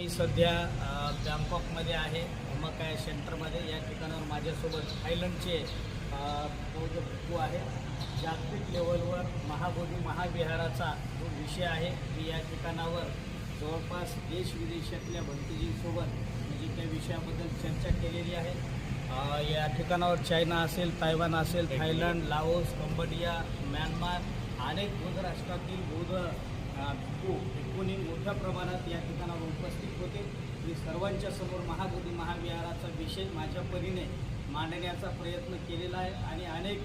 मी सध्या बँकॉकमध्ये आहे मकाय सेंटरमध्ये. या ठिकाणावर माझ्यासोबत थायलंडचे बौद्ध भिक्खू आहे. जागतिक लेवलवर महाबोधी महाविहाराचा जो विषय आहे मी या ठिकाणावर जवळपास देश विदेशातल्या भंतेजींसोबत म्हणजे त्या विषयाबद्दल चर्चा केलेली आहे. या ठिकाणावर चायना असेल तायवान असेल थायलंड लाओस कंबोडिया म्यानमार अनेक बौद्ध राष्ट्रातील बौद्ध अ, मोठ्या प्रमाणात या ठिकाणावर उपस्थित होते. मी सर्वांच्या समोर महाबोधी महाविहाराचा विषय माझ्या परीने मांडण्याचा प्रयत्न केलेला आहे आणि अनेक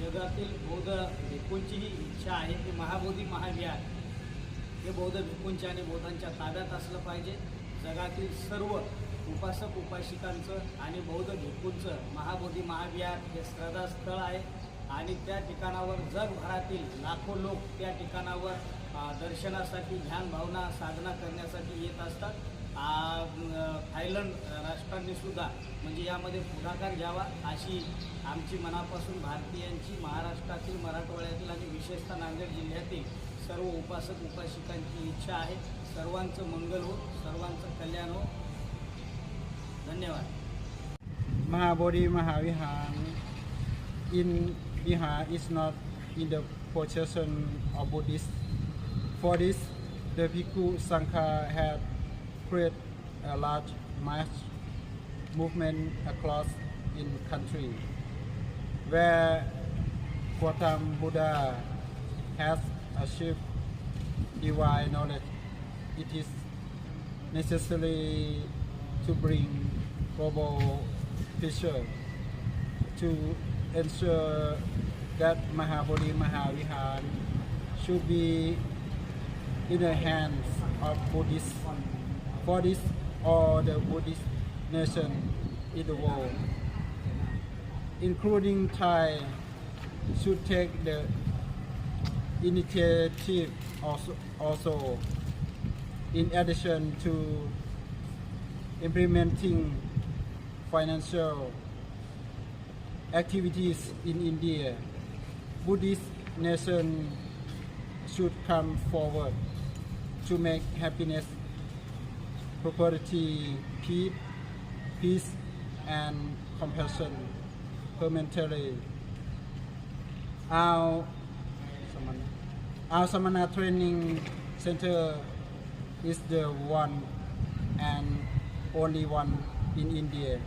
जगातील बौद्ध भिक्खूंचीही इच्छा आहे की महाबोधी महाविहार हे बौद्ध भिक्खूंच्या आणि बौद्धांच्या ताब्यात असलं पाहिजे. जगातील सर्व उपासक उपासिकांचं आणि बौद्ध भिक्खूंचं महाबोधी महाविहार हे श्रद्धास्थळ आहे. आणि त्या ठिकाणावर जगभरातील लाखो लोक त्या ठिकाणावर दर्शनासाठी ध्यान भावना साधना करण्यासाठी येत असतात. थायलंड राष्ट्रांनी सुद्धा म्हणजे यामध्ये पुढाकार घ्यावा अशी आमची मनापासून भारतीयांची महाराष्ट्रातील मराठवाड्यातील आणि विशेषतः नांदेड जिल्ह्यातील सर्व उपासक उपासिकांची इच्छा आहे. सर्वांचं मंगल हो सर्वांचं कल्याण हो. धन्यवाद. Mahabodhi Mahavihar in Bihar is not in the possession of Buddhists. For this, the Bhikkhu Sangha had created a large mass movement across in country where Gautama Buddha has achieved divine knowledge. It is necessary to bring global picture to ensure that Mahabodhi Mahavihar should be in the hands of Buddhist, this, all the Buddhist nation in the world, including Thai, should take the initiative also, also in addition to implementing financial activities in India, Buddhist nation should come forward to make happiness, prosperity, peace, peace and compassion permanently. Our our Samana Training Center is the one and only one in India,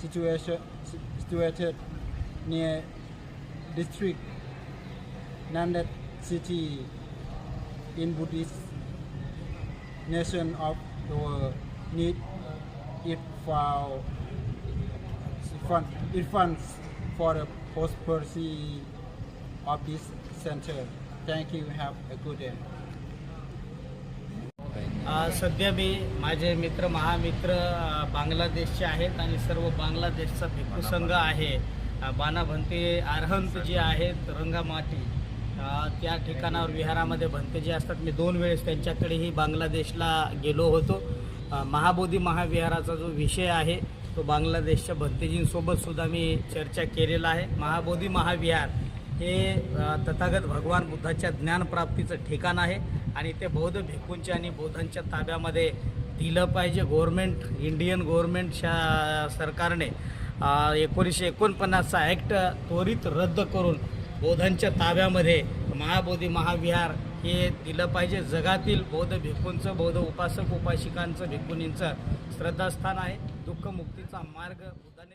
situation, situated near district Nanded city in Buddhist nation of the world need uh, it for it funds for the prosperity of this center. Thank you. Have a good day. सध्या मी माझे मित्र महामित्र बांगलादेशचे आहेत आणि सर्व बांगलादेशचा भिक्खू संघ आहे. अ, बाना भंते अर्हंत जे आहेत रंगामाटी त्या ठिकाणावर विहारामध्ये भंते जे असतात मी दोन वेळेस त्यांच्याकडेही बांगलादेशला गेलो होतो. महाबोधी महाविहाराचा जो विषय आहे तो बांगलादेशच्या भंतेजींसोबत सुद्धा मी चर्चा केलेला आहे. महाबोधी महाविहार हे तथागत भगवान बुद्धाच्या ज्ञानप्राप्तीचं ठिकाण आहे. आणि ते बौद्ध भिक्खूंच्या आणि बौद्धांच्या ताब्यामध्ये दिलं पाहिजे. गव्हर्मेंट इंडियन गव्हर्मेंटच्या सरकारने एकोणीसशे एकोणपन्नासचा ॲक्ट त्वरित रद्द करून बौद्धांच्या ताब्यामध्ये महाबोधी महाविहार हे दिलं पाहिजे. जगातील बौद्ध भिक्खूंचं बौद्ध उपासक उपासिकांचं भिक्खुनींचं श्रद्धास्थान आहे. दुःखमुक्तीचा मार्ग बुद्धाने